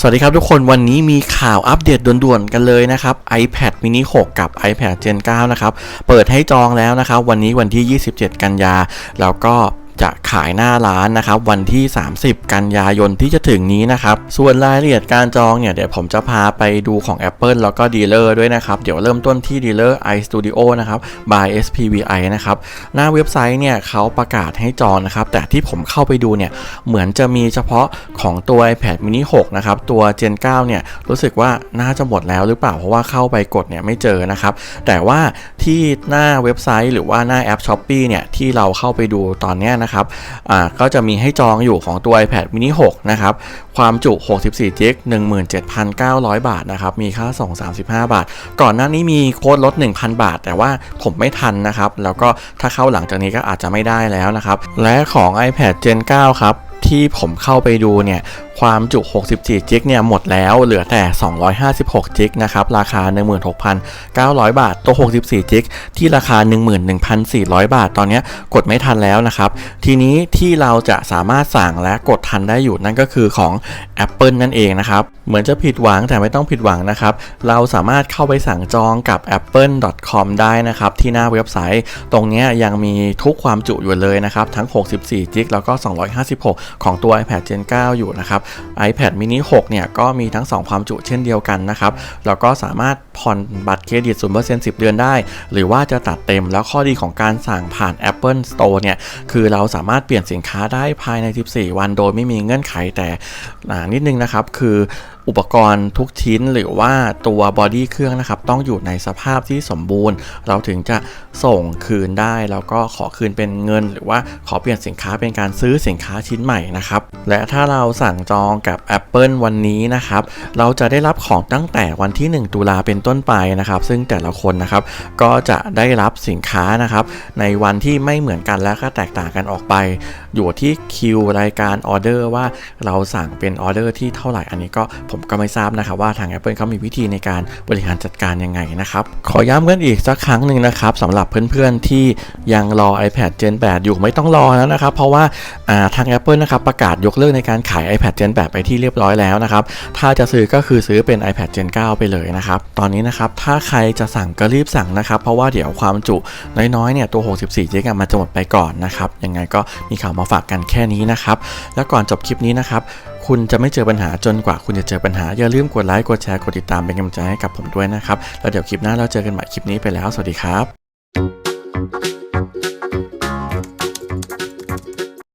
สวัสดีครับทุกคนวันนี้มีข่าวอัปเดตด่วนๆกันเลยนะครับ iPad mini 6 กับ iPad Gen 9 นะครับ เปิดให้จองแล้วนะครับ วันนี้วันที่ 27 กันยา แล้วก็ จะขายหน้าร้านนะครับวันที่ 30 กันยายนที่จะถึงนี้นะครับ ส่วนรายละเอียดการจองเนี่ยเดี๋ยวผมจะพาไปดูของ Apple แล้วก็ดีลเลอร์ด้วยนะครับ เดี๋ยวเริ่มต้นที่ดีลเลอร์ iStudio นะครับ by SPVI นะครับ หน้าเว็บไซต์เนี่ยเขาประกาศให้จองนะครับ แต่ที่ผมเข้าไปดูเนี่ยเหมือนจะมีเฉพาะของตัว iPad mini 6 นะครับ ตัว Gen 9 เนี่ยรู้สึกว่าน่าจะหมดแล้วหรือเปล่าเพราะว่าเข้าไปกดเนี่ยไม่เจอนะครับ แต่ว่าที่หน้าเว็บไซต์หรือว่าหน้าแอป s h อ p e e เนี่ยที่เราเข้าไปดูตอนนี้ยนะครับอ่าก็จะมีให้จองอยู่ของตัว iPad mini 6 นะครับ ความจุ 64 g b 17,900 บาทนะครับ มีค่าส่ง 35 บาท ก่อนหน้านี้มีโค้ดลด 1,000 บาท แต่ว่าผมไม่ทันนะครับ แล้วก็ถ้าเข้าหลังจากนี้ก็อาจจะไม่ได้แล้วนะครับ และของ iPad Gen 9 ครับ ที่ผมเข้าไปดูเนี่ยความจุ 64 g b เนี่ยหมดแล้วเหลือแต่ 256 g b นะครับราคา 16,900 บาท ตัว 64 g b ที่ราคา 11,400 บาท ตอนนี้กดไม่ทันแล้วนะครับ ทีนี้ที่เราจะสามารถสั่งและกดทันได้อยู่นั่นก็คือของ Apple นั่นเองนะครับ เหมือนจะผิดหวังแต่ไม่ต้องผิดหวังนะครับ เราสามารถเข้าไปสั่งจองกับ apple.com ได้นะครับ ที่หน้าเว็บไซต์ ตรงนี้ยังมีทุกความจุอยู่เลยนะครับ ทั้ง 64 g b แล้วก็ 256ของตัว iPad Gen 9 อยู่นะครับ iPad mini 6 เนี่ยก็มีทั้ง 2 ความจุเช่นเดียวกันนะครับ แล้วก็สามารถผ่อนบัตรเครดิต 0% 10 เดือนได้ หรือว่าจะตัดเต็ม แล้วข้อดีของการสั่งผ่าน Apple Store เนี่ย คือเราสามารถเปลี่ยนสินค้าได้ภายใน 14 วันโดยไม่มีเงื่อนไขแต่อ่านิดนึงนะครับ คือ อุปกรณ์ทุกชิ้นหรือว่าตัวบอดี้เครื่องนะครับต้องอยู่ในสภาพที่สมบูรณ์ เราถึงจะส่งคืนได้ แล้วก็ขอคืนเป็นเงิน หรือว่าขอเปลี่ยนสินค้าเป็นการซื้อสินค้าชิ้นใหม่นะครับและถ้าเราสั่งจองกับ Apple วันนี้นะครับเราจะได้รับของตั้งแต่วันที่ 1 ตุลาเป็นต้นไปนะครับ ซึ่งแต่ละคนนะครับก็จะได้รับสินค้านะครับ ในวันที่ไม่เหมือนกันและก็แตกต่างกันออกไป อยู่ที่คิวรายการออเดอร์ว่าเราสั่งเป็นออเดอร์ที่เท่าไหร่อันนี้ก็ผมก็ไม่ทราบนะครับว่าทาง Apple เขามีวิธีในการบริหารจัดการยังไงนะครับ ขอย้ำกันอีกสักครั้งหนึ่งนะครับสำหรับเพื่อนๆที่ยังรอ iPad Gen 8 อยู่ไม่ต้องรอแล้วนะครับ เพราะว่าาทาง Apple นะครับประกาศยกเลิกในการขาย iPad Gen 8 ไปที่เรียบร้อยแล้วนะครับ ถ้าจะซื้อก็คือซื้อเป็น iPad Gen 9 ไปเลยนะครับ ตอนนี้นะครับถ้าใครจะสั่งก็รีบสั่งนะครับ เพราะว่าเดี๋ยวความจุน้อยๆเนี่ยตัว 64 g b มันจะหมดไปก่อนนะครับ ยังไงก็มีข่าวมาฝากกันแค่นี้นะครับ แล้วก่อนจบคลิปนี้นะครับ คุณจะไม่เจอปัญหาจนกว่าคุณจะเจอปัญหา อย่าลืมกดไลค์กดแชร์กดติดตามเป็นกำลังใจให้กับผมด้วยนะครับ แล้วเดี๋ยวคลิปหน้าเราเจอกันใหม่คลิปนี้ไปแล้ว สวัสดีครับ